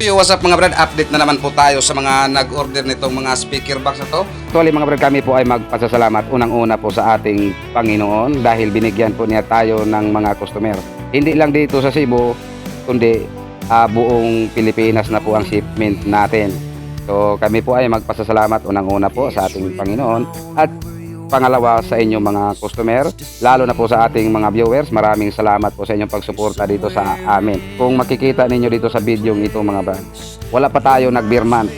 Yo, what's up mga brad? Update na naman po tayo sa mga nag-order nitong mga speaker box na to. Actually mga brad, kami po ay magpasasalamat unang-una po sa ating Panginoon dahil binigyan po niya tayo ng mga customer. Hindi lang dito sa Cebu, kundi ah, buong Pilipinas na po ang shipment natin. So kami po ay magpasasalamat unang-una po sa ating Panginoon at pangalawa sa inyong mga customer, lalo na po sa ating mga viewers. Maraming salamat po sa inyong pagsuporta dito sa amin. Kung makikita ninyo dito sa video ito mga brad, wala pa tayo nagbirman.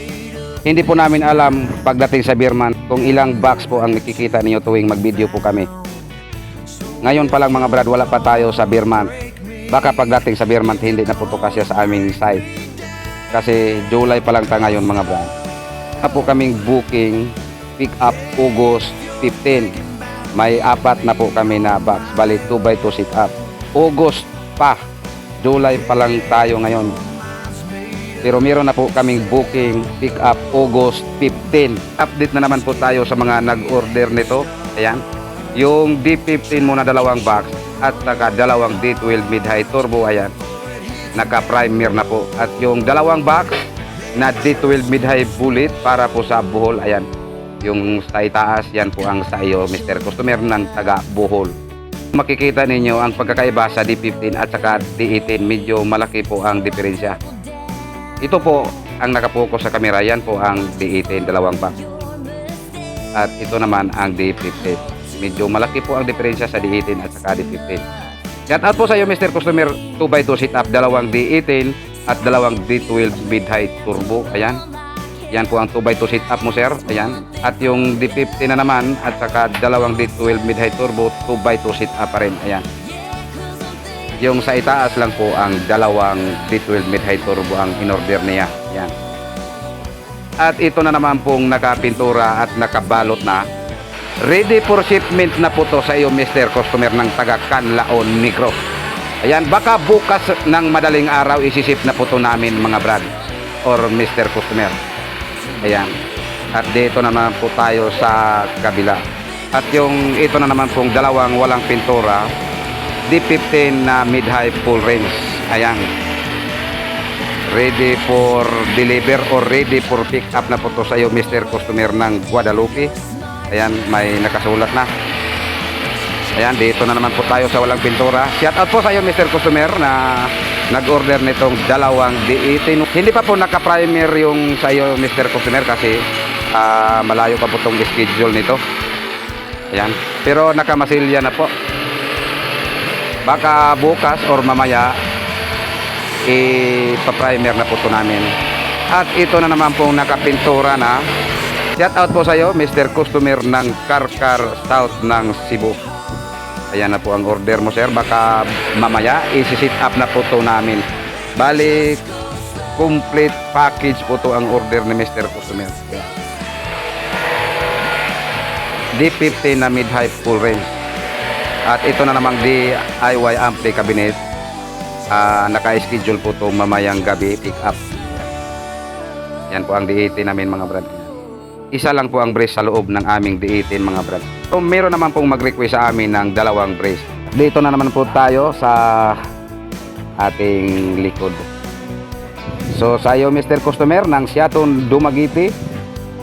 Hindi po namin alam pagdating sa Birman kung ilang box po ang nakikita ninyo tuwing mag-video po kami. Ngayon pa lang mga brad, wala pa tayo sa Birman. Baka pagdating sa Birman, hindi na po to kasya sa aming site. Kasi July pa lang ta ngayon mga brad. Na po kaming booking, pick up August 15. May apat na po kami na box, bali 2 by 2 sit up. August pa, July pa lang tayo ngayon. Pero meron na po kaming booking pick up August 15. Update na naman po tayo sa mga nag-order nito. Ayan. Yung D15 muna dalawang box at saka dalawang D12 mid-high turbo. Ayan. Naka-primer na po. At yung dalawang box na D12 mid-high bullet para po sa Bohol. Ayan. Yung sa itaas, yan po ang sa iyo, Mr. Customer ng taga Bohol. Makikita ninyo ang pagkakaiba sa D15 at saka D18. Medyo malaki po ang diferensya. Ito po ang nakapokus sa kamera. Yan po ang D18, dalawang box. At ito naman ang D15. Medyo malaki po ang diferensya sa D18 at saka D15. Shout out po sa iyo Mr. Customer 2x2 sit up, dalawang D18 at dalawang D12 mid-height turbo. Ayan. Yan po ang 2x2 sit up mo sir. Ayan. At yung D15 na naman at saka dalawang D12 mid-height turbo 2x2 sit up pa rin. Ayan. Yung sa itaas lang po ang dalawang D12 mid-high turbo ang in-order niya. Yan. At ito na naman pong nakapintura at nakabalot na. Ready for shipment na po to sa iyo Mr. Customer ng taga Canlaon Negro. Ayan, baka bukas ng madaling araw isisip na po to namin mga brad or Mr. Customer. Ayan. At dito naman po tayo sa kabila. At yung ito na naman pong dalawang walang pintura, D15 na mid-high full range. Ayan. Ready for deliver or ready for pick up na po to sa iyo Mr. Customer ng Guadalupe. Ayan, may nakasulat na. Ayan, dito na naman po tayo sa walang pintura. Shout out po sa iyo Mr. Customer na nag-order nitong dalawang D18. Hindi pa po naka-primer yung sa iyo Mr. Customer kasi ah, malayo pa po tong schedule nito. Ayan. Pero nakamasilya na po. Baka bukas or mamaya ipa-primer na po to namin. At ito na naman pong nakapintura na. Shout out po sa iyo, Mr. Customer ng Karkar South ng Cebu. Ayan na po ang order mo, sir. Baka mamaya isi-sit up na po to namin. Balik, complete package po to ang order ni Mr. Customer. D50 na mid-high full range. At ito na namang DIY ampli cabinet. Ah, naka-schedule po to mamayang gabi pick up. Yan po ang D80 namin mga brad. Isa lang po ang brace sa loob ng aming D18 mga brad. So meron naman pong mag-request sa amin ng dalawang brace. Dito na naman po tayo sa ating likod. So sa iyo Mr. Customer ng Seaton Dumaguete,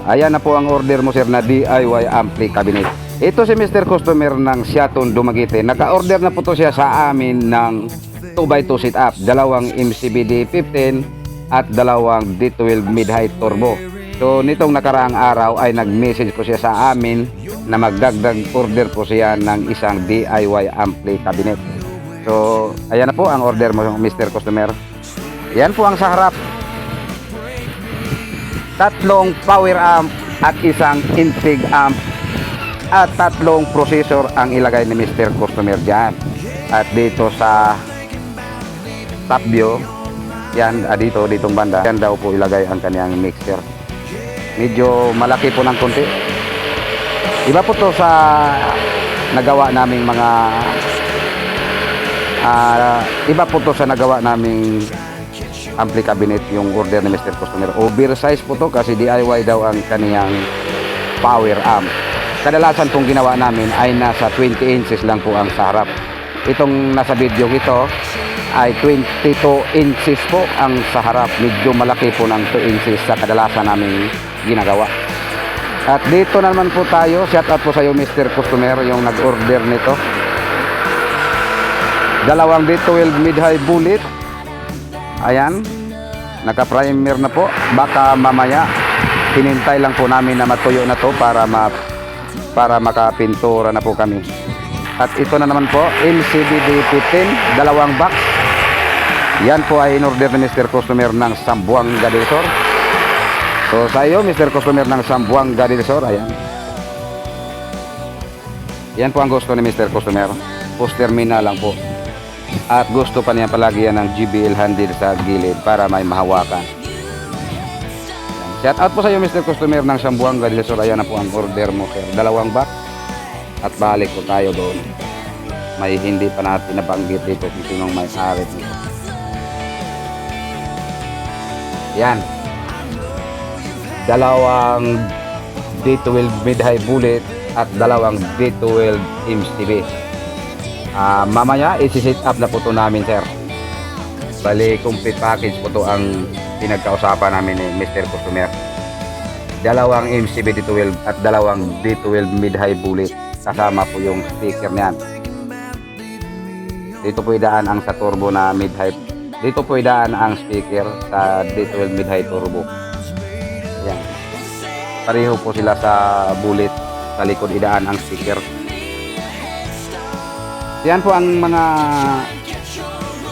ayan na po ang order mo sir na DIY ampli cabinet. Ito si Mr. Customer ng Seaton Dumaguete. Naka-order na po to siya sa amin ng 2x2 sit up, dalawang MCBD 15 at dalawang D12 mid-height turbo. So nitong nakaraang araw ay nag-message po siya sa amin na magdagdag order po siya ng isang DIY ampli cabinet. So ayan na po ang order mo Mr. Customer. Yan po ang sa harap. Tatlong power amp at isang intake amp at tatlong processor ang ilagay ni Mr. Customer dyan. At dito sa top view, yan, ah, dito, ditong banda, yan daw po ilagay ang kanyang mixer. Medyo malaki po ng konti. Iba po to sa nagawa naming mga ah, iba po to sa nagawa naming ampli cabinet yung order ni Mr. Customer. Oversize po to kasi DIY daw ang kaniyang power amp. Kadalasan pong ginawa namin ay nasa 20 inches lang po ang sa harap. Itong nasa video ito ay 22 inches po ang sa harap. Medyo malaki po ng 2 inches sa kadalasan namin ginagawa. At dito na naman po tayo. Shout out po sa iyo Mr. Customer yung nag-order nito. Dalawang D12 mid-high bullet. Ayan. Naka-primer na po. Baka mamaya hinintay lang po namin na matuyo na to para ma para makapintura na po kami. At ito na naman po, LCD 15, dalawang box. Yan po ay in-order ni Mr. Customer ng Sambuanga del Sur. So sa iyo, Mr. Customer ng Sambuanga del Sur, ayan. Yan po ang gusto ni Mr. Customer. Post terminal lang po. At gusto pa niya palagi yan ng GBL handle sa gilid para may mahawakan. Shout out po sa iyo Mr. Customer ng Sambuanga del Sur. Ayan na po ang order mo sir. Dalawang box. At balik po tayo doon. May hindi pa natin nabanggit dito kung sinong may ari nito. Yan. Dalawang D12 mid-high bullet at dalawang D12 MCB. Ah, mamaya isi-set up na po to namin sir. Bali, complete package po to ang pinagkausapan namin ni Mr. Customer. Dalawang MCB D12 at dalawang D12 mid-high bullet. Kasama po yung sticker niyan. Dito po idaan ang sa turbo na mid-high. Dito po idaan ang speaker sa D12 mid-high turbo. Pareho po sila sa bullet. Sa likod idaan ang sticker. Yan po ang mga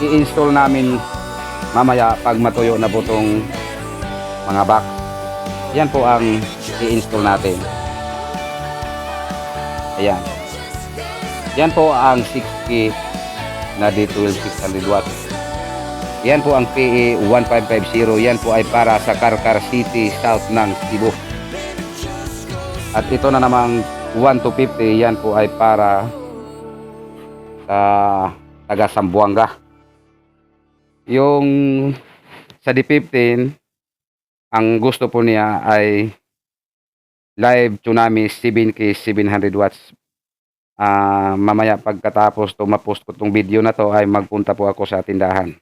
i-install namin mamaya pag matuyo na po tong mga box. Yan po ang i-install natin. Ayan. Yan po ang 6K na D12 600 watts. Yan po ang PE 1550. Yan po ay para sa Karkar City South ng Cebu. At ito na namang 1250. Yan po ay para sa taga Sambuanga. Yung sa D15, ang gusto po niya ay live tsunami 7K 700 watts. Ah, mamaya pagkatapos to mapost ko tong video na to ay magpunta po ako sa tindahan.